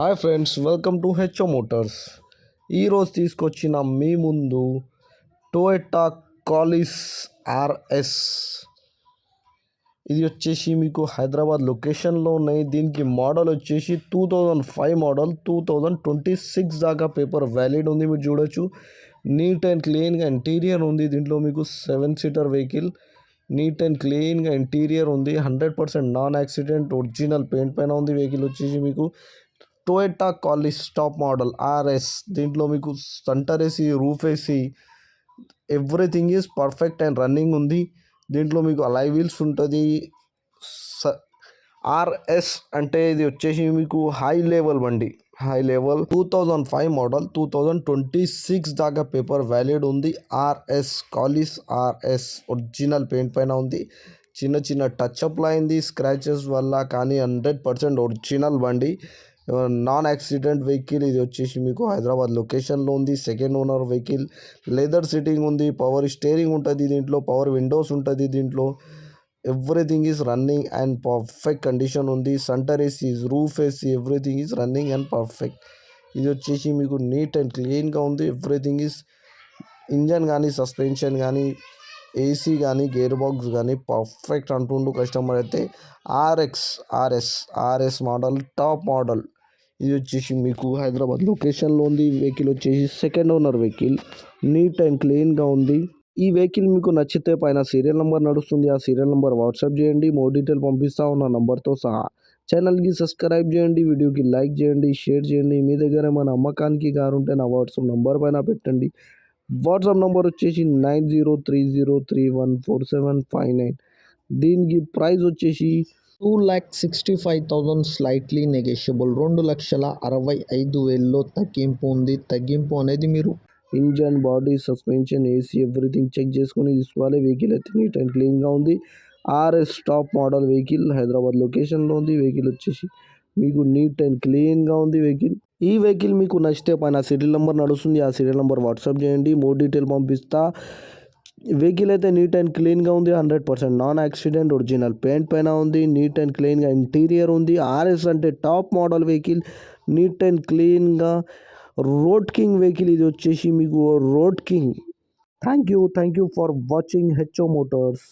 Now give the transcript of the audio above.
Hi friends welcome to HO motors. ఈరోజు తీసుకొచ్చిన మీ ముందు టోయటా కాలిస్ ఆర్ఎస్. ఇది వచ్చేసి మీకు హైదరాబాద్ లొకేషన్లో ఉన్నాయి. దీనికి మోడల్ వచ్చేసి two thousand five model two thousand twenty six దాకా పేపర్ వ్యాలిడ్ ఉంది మీరు చూడొచ్చు. నీట్ అండ్ క్లీన్గా ఇంటీరియర్ ఉంది. దీంట్లో మీకు seven seater vehicle neat and క్లీన్గా ఇంటీరియర్ ఉంది. Hundred percent non accident original paint పైన ఉంది వెహికల్ వచ్చేసి మీకు. Toyota Qualis top model RS. దీంట్లో మీకు centre AC roof AC everything is perfect and running ఉంది. దీంట్లో మీకు అలై వీల్స్ ఉంటుంది. ఆర్ఎస్ అంటే ఇది వచ్చేసి మీకు హై లెవెల్ బండి. High level two thousand five model two thousand twenty six దాకా పేపర్ వ్యాలిడ్ ఉంది. RS Qualis RS original paint పైన ఉంది. చిన్న చిన్న టచ్ అప్ అయింది. స్క్రాచెస్ వల్ల కానీ హండ్రెడ్ పర్సెంట్ ఒరిజినల్ బండి. నాన్ యాక్సిడెంట్ వెహికల్ ఇది వచ్చేసి మీకు హైదరాబాద్ లొకేషన్లో ఉంది. Second owner vehicle leather sitting ఉంది. పవర్ స్టేరింగ్ ఉంటుంది దీంట్లో పవర్ విండోస్ ఉంటుంది దీంట్లో. Everything is running and perfect condition ఉంది. Centre AC roof AC everything is running and perfect ఇది వచ్చేసి మీకు నీట్ అండ్ క్లీన్గా ఉంది. ఎవ్రీథింగ్ ఈజ్ ఇంజన్ కానీ సస్పెన్షన్ కానీ ఏసీ కానీ గేర్ బాక్స్ కానీ పర్ఫెక్ట్ అంటుండు కస్టమర్ అయితే. RX RS RS model top model ఇది వచ్చేసి మీకు హైదరాబాద్ లొకేషన్లో ఉంది. వెహికల్ వచ్చేసి second owner vehicle. Neat and క్లీన్గా ఉంది. ఈ వెహికల్ మీకు నచ్చితే పైన సీరియల్ నెంబర్ నడుస్తుంది. ఆ సీరియల్ నెంబర్ వాట్సాప్ చేయండి. మోర్ డీటెయిల్ పంపిస్తా ఉన్న నెంబర్తో సహా ఛానల్కి సబ్స్క్రైబ్ చేయండి. వీడియోకి లైక్ చేయండి. షేర్ చేయండి. మీ దగ్గర మన అమ్మకానికి కారుంటే నా వాట్సాప్ నెంబర్ పైన పెట్టండి. వాట్సాప్ నెంబర్ వచ్చేసి nine zero three zero three one four seven five nine. దీనికి ప్రైస్ వచ్చేసి two lakh sixty five thousand slightly negotiable రెండు లక్షల అరవై ఐదు వేల్లో తగ్గింపు ఉంది. తగ్గింపు అనేది మీరు engine body suspension AC everything check చేసుకొని తీసుకోవాలి. వెహికల్ అయితే నీట్ అండ్ క్లీన్గా ఉంది. RS top model vehicle Hyderabad లొకేషన్లో ఉంది. వెహికల్ వచ్చేసి మీకు నీట్ అండ్ క్లీన్గా ఉంది వెహికల్. ఈ వెహికల్ మీకు నచ్చితే పైన సీరియల్ నెంబర్ నడుస్తుంది. ఆ సీరియల్ నెంబర్ వాట్సాప్ చేయండి. మోర్ డీటెయిల్ పంపిస్తా. వెహికల్ అయితే నీట్ అండ్ క్లీన్గా ఉంది hundred percent non accident original paint పైన ఉంది నీట్ అండ్ క్లీన్గా ఇంటీరియర్ ఉంది. ఆర్ఎస్ అంటే top model vehicle neat and క్లీన్గా రోడ్ కింగ్ వెహికల్ ఇది వచ్చేసి మీకు road king thank you thank you for watching HO motors